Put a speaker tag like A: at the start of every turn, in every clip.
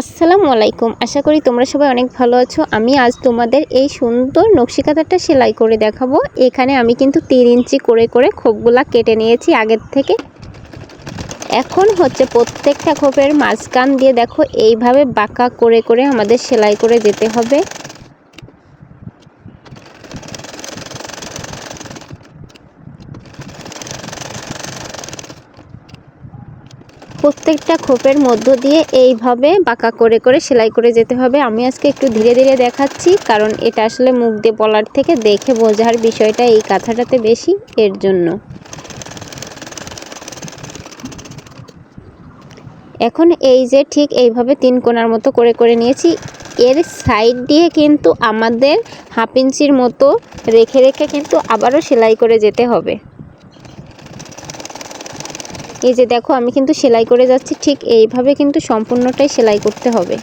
A: আসসালামু আলাইকুম। আশা করি তোমরা সবাই অনেক ভালো আছো। আমি আজ তোমাদের এই সুন্দর নকশি কাঁথাটা সেলাই করে দেখাবো। এখানে আমি কিন্তু তিন ইঞ্চি করে করে খোপগুলা কেটে নিয়েছি আগের থেকে। এখন হচ্ছে প্রত্যেকটা খোপের মাঝখান দিয়ে দেখো, এইভাবে বাঁকা করে করে আমাদের সেলাই করে যেতে হবে। প্রত্যেকটা খোপের মধ্য দিয়ে এইভাবে বাঁকা করে করে সেলাই করে যেতে হবে। আমি আজকে একটু ধীরে ধীরে দেখাচ্ছি, কারণ এটা আসলে মুখ দিয়ে বলার থেকে দেখে বোঝার বিষয়টা এই কাঁথাটাতে বেশি এর জন্য। এখন এই যে ঠিক এইভাবে তিন কোণার মতো করে করে নিয়েছি, এর সাইড দিয়ে কিন্তু আমাদের হাফ ইঞ্চির মতো রেখে রেখে কিন্তু আবারও সেলাই করে যেতে হবে। এই যে দেখো, আমি কিন্তু সেলাই করে যাচ্ছি, ঠিক এইভাবে কিন্তু সম্পূর্ণটাই সেলাই করতে হবে।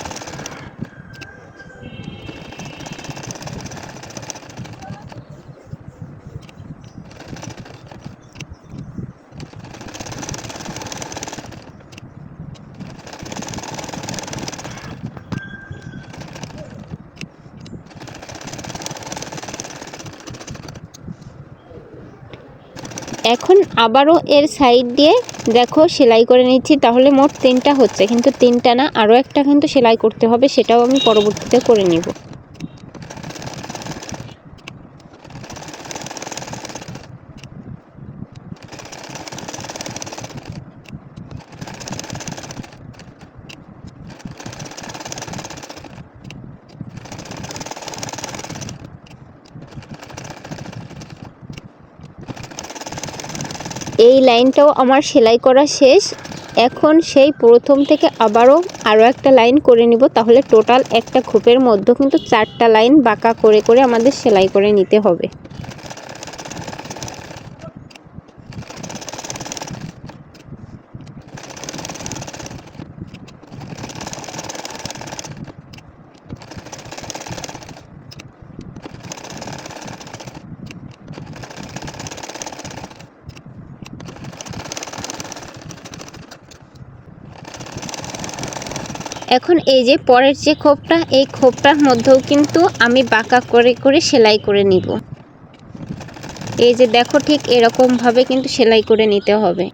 A: এখন আবারও এর সাইড দিয়ে দেখো সেলাই করে নিচ্ছি, তাহলে মোট তিনটা হচ্ছে। কিন্তু তিনটা না, আরও একটা কিন্তু সেলাই করতে হবে, সেটাও আমি পরবর্তীতে করে নিব। এই লাইনটাও আমার সেলাই করা শেষ। এখন সেই প্রথম থেকে আবারও আরও একটা লাইন করে নিব, তাহলে টোটাল একটা খোপের মধ্যে কিন্তু চারটা লাইন বাঁকা করে করে আমাদের সেলাই করে নিতে হবে। এখন এই যে পরের যে খোপটা, এই খোপটার মধ্যেও কিন্তু আমি বাঁকা করে করে সেলাই করে নিব। এই যে দেখো ঠিক এরকমভাবে কিন্তু সেলাই করে নিতে হবে।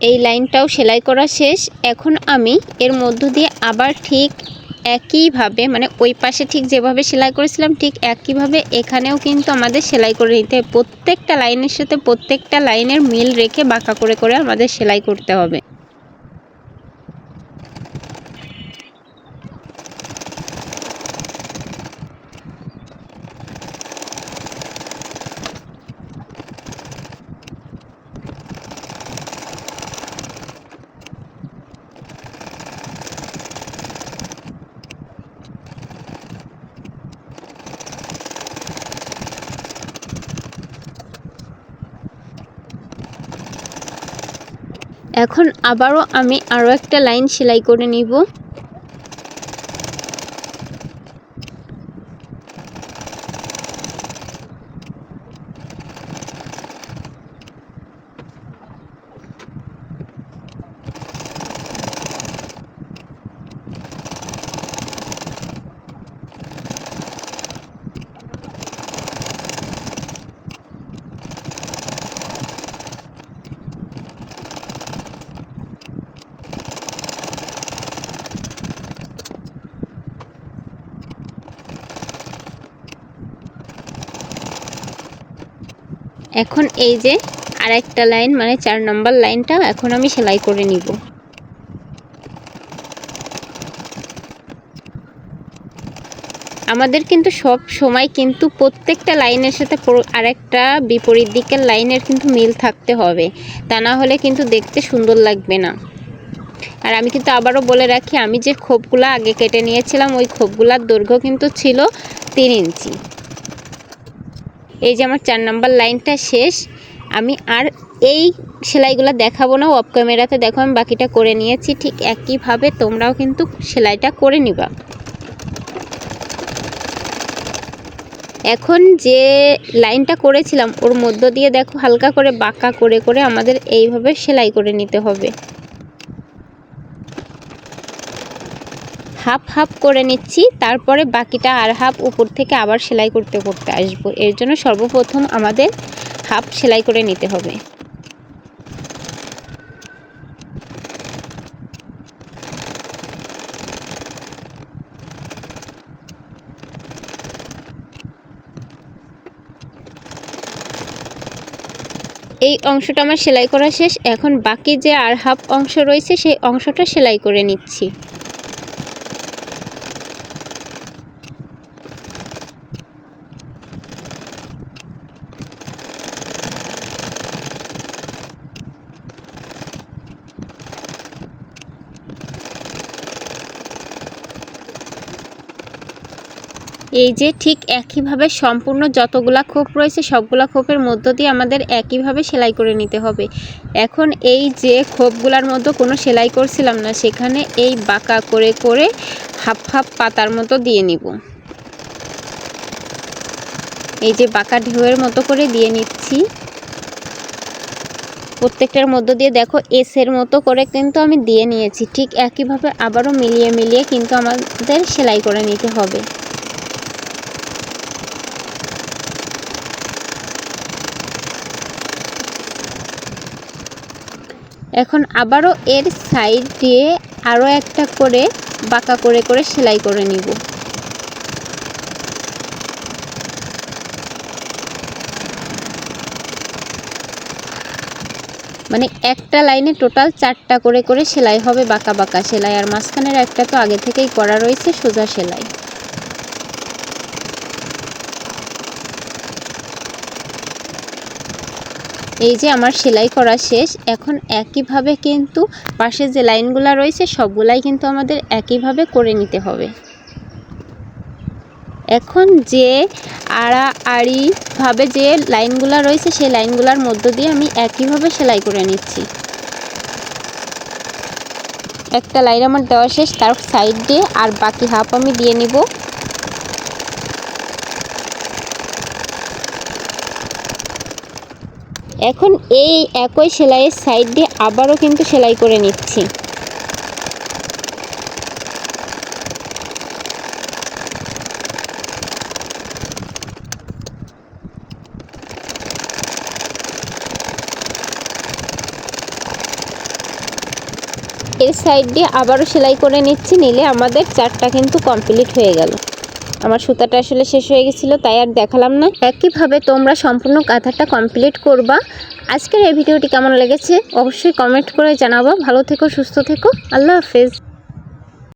A: এই লাইনটাও সেলাই করা শেষ। এখন আমি এর মধ্য দিয়ে আবার ঠিক একইভাবে মানে ওই পাশে ঠিক যেভাবে সেলাই করেছিলাম, ঠিক একইভাবে এখানেও কিন্তু আমাদের সেলাই করে নিতে প্রত্যেকটা লাইনের সাথে প্রত্যেকটা লাইনের মিল রেখে বাঁকা করে করে আমাদের সেলাই করতে হবে। এখন আবারও আমি আরও একটা লাইন সেলাই করে নিব। এখন এই যে আর একটা লাইন মানে চার নম্বর লাইনটা এখন আমি সেলাই করে নিব। আমাদের কিন্তু সব সময় কিন্তু প্রত্যেকটা লাইনের সাথে আরেকটা বিপরীত দিকের লাইনের কিন্তু মিল থাকতে হবে। তা না হলে কিন্তু দেখতে সুন্দর লাগবে না। আর আমি কিন্তু আবারও বলে রাখি, আমি যে খোপগুলো আগে কেটে নিয়েছিলাম, ওই খোপগুলার দৈর্ঘ্য কিন্তু ছিল তিন ইঞ্চি। এই যে আমার চার নম্বর লাইনটা শেষ, আমি আর এই সেলাইগুলো দেখাবো না অফ ক্যামেরাতে দেখো, আমি বাকিটা করে নিয়েছি, ঠিক একইভাবে তোমরাও কিন্তু সেলাইটা করে নিবা। এখন যে লাইনটা করেছিলাম, ওর মধ্য দিয়ে দেখো, হালকা করে বাঁকা করে করে আমাদের এইভাবে সেলাই করে নিতে হবে। হাফ হাফ করে নিচ্ছি, তারপরে বাকিটা আর হাফ উপর থেকে আবার সেলাই করতে করতে আসব। এর জন্য সর্বপ্রথম আমাদের হাফ সেলাই করে নিতে হবে। এই অংশটা আমার সেলাই করা শেষ। এখন বাকি যে আর হাফ অংশ রয়েছে, সেই অংশটা সেলাই করে নিচ্ছি। এই যে ঠিক একইভাবে সম্পূর্ণ যতগুলা খোপ রয়েছে, সবগুলা খোপের মধ্য দিয়ে আমাদের একইভাবে সেলাই করে নিতে হবে। এখন এই যে খোপগুলার মধ্যে কোনো সেলাই করছিলাম না, সেখানে এই বাঁকা করে করে হাফ হাফ পাতার মতো দিয়ে নিব। এই যে বাঁকা ঢেউয়ের মতো করে দিয়ে নিচ্ছি। প্রত্যেকটার মধ্য দিয়ে দেখো এসের মতো করে কিন্তু আমি দিয়ে নিয়েছি। ঠিক একইভাবে আবারও মিলিয়ে মিলিয়ে কিন্তু আমাদের সেলাই করে নিতে হবে। এখন আবারও এর সাইড দিয়ে আরও একটা করে বাঁকা করে করে সেলাই করে নিব। মানে একটা লাইনে টোটাল চারটা করে করে সেলাই হবে বাঁকা বাঁকা সেলাই, আর মাঝখানের একটা তো আগে থেকেই করা রয়েছে সোজা সেলাই। এই যে আমার সেলাই করা শেষ, এখন একইভাবে কিন্তু পাশে যে লাইনগুলো রয়েছে, সবগুলাই কিন্তু আমাদের একইভাবে করে নিতে হবে। এখন যে আড়া আড়িভাবে যে লাইনগুলো রয়েছে, সেই লাইনগুলোর মধ্য দিয়ে আমি একইভাবে সেলাই করে নিচ্ছি। একটা লাইন আমার দেওয়া শেষ, তার সাইড দিয়ে আর বাকি হাফ আমি দিয়ে নিব। এখন এই একই সেলাইয়ের সাইড দিয়ে আবারও কিন্তু সেলাই করে নিচ্ছি। এর সাইড দিয়ে আবারও সেলাই করে নিচ্ছি, নিলে আমাদের চারটা কিন্তু কমপ্লিট হয়ে গেল। আমার সুতাটা আসলে শেষ হয়ে গেছিল, তাই আর দেখালাম না। একইভাবে তোমরা সম্পূর্ণ কাঁথাটা কমপ্লিট করবা। আজকের এই ভিডিওটি কেমন লেগেছে, অবশ্যই কমেন্ট করে জানাব। ভালো থেকো, সুস্থ থেকো। আল্লাহ হাফেজ।